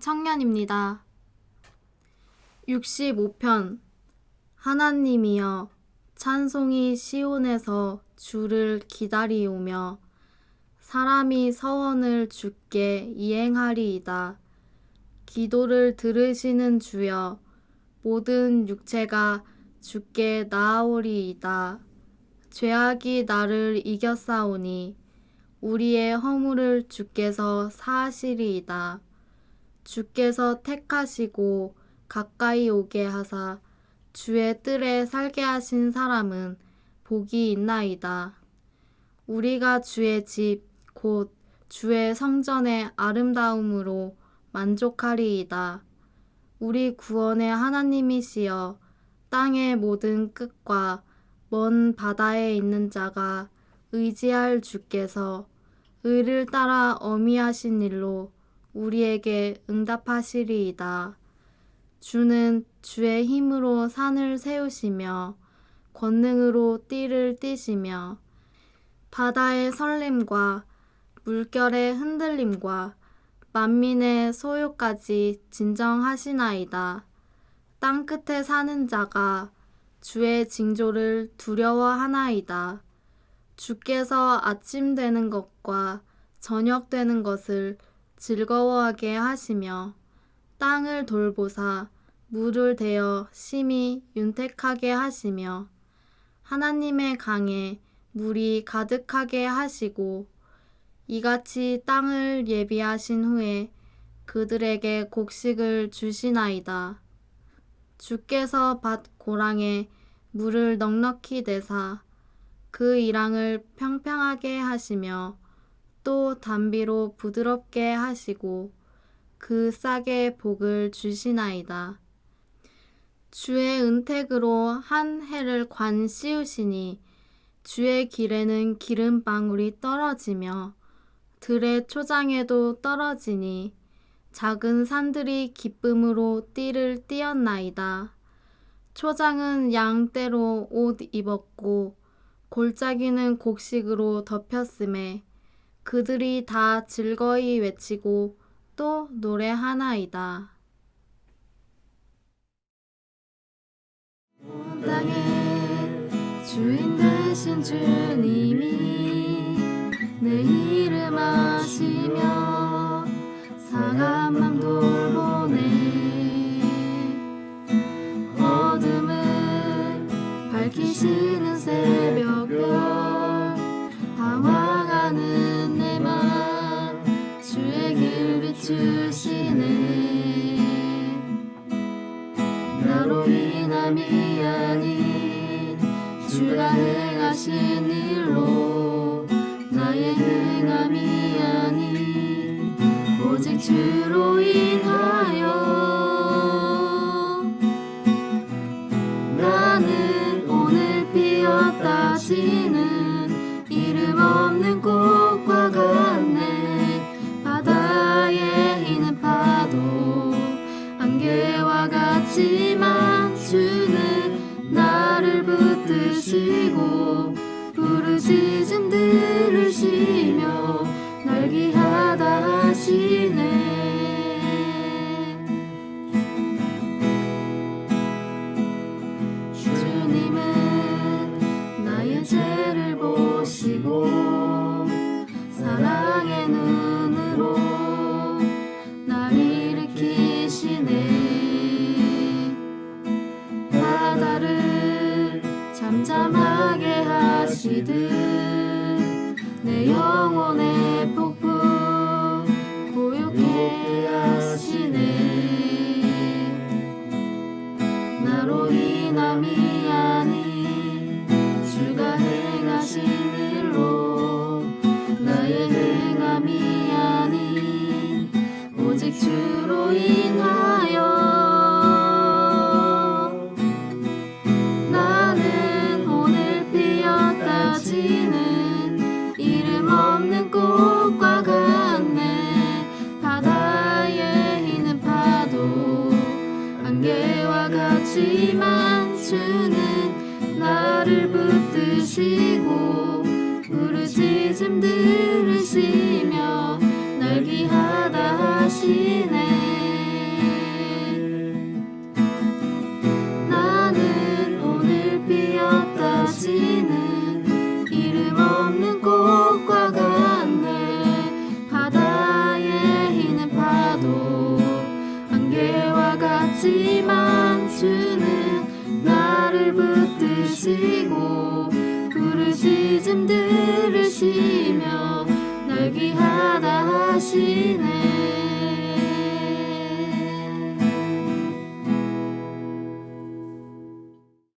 청년입니다. 65편 하나님이여 찬송이 시온에서 주를 기다리오며 사람이 서원을 주께 이행하리이다. 기도를 들으시는 주여 모든 육체가 주께 나아오리이다. 죄악이 나를 이겼사오니 우리의 허물을 주께서 사하시리이다. 주께서 택하시고 가까이 오게 하사 주의 뜰에 살게 하신 사람은 복이 있나이다. 우리가 주의 집, 곧 주의 성전의 아름다움으로 만족하리이다. 우리 구원의 하나님이시여 땅의 모든 끝과 먼 바다에 있는 자가 의지할 주께서 의를 따라 어미하신 일로 우리에게 응답하시리이다. 주는 주의 힘으로 산을 세우시며 권능으로 띠를 띠시며 바다의 설렘과 물결의 흔들림과 만민의 소요까지 진정하시나이다. 땅 끝에 사는 자가 주의 징조를 두려워하나이다. 주께서 아침 되는 것과 저녁 되는 것을 즐거워하게 하시며 땅을 돌보사 물을 대어 심히 윤택하게 하시며 하나님의 강에 물이 가득하게 하시고 이같이 땅을 예비하신 후에 그들에게 곡식을 주시나이다. 주께서 밭 고랑에 물을 넉넉히 내사 그 이랑을 평평하게 하시며 또 담비로 부드럽게 하시고 그 싹에 복을 주시나이다. 주의 은택으로 한 해를 관 씌우시니 주의 길에는 기름방울이 떨어지며 들의 초장에도 떨어지니 작은 산들이 기쁨으로 띠를 띄었나이다. 초장은 양떼로 옷 입었고 골짜기는 곡식으로 덮였음에 그들이 다 즐거이 외치고 또 노래하나이다. 온 땅에 주인 되신 주님이 아닌 주가 행하신 일로 나의 행함이 아닌 오직 주로 인하여 부르짖음 들 폭풍 고요케 하시네. 나로 인함이 아닌 주가 행하신 일로 나의 행함이 아닌 오직 주로 인 주시고 부르짖음 들으시며 널기하다 하시네. 나는 오늘 피었다 지는 이름 없는 꽃과 같네. 바다에 희는 파도 안개와 같지만 주는 나를 붙드시고 말씀 들으시며 널 귀하다 하시네.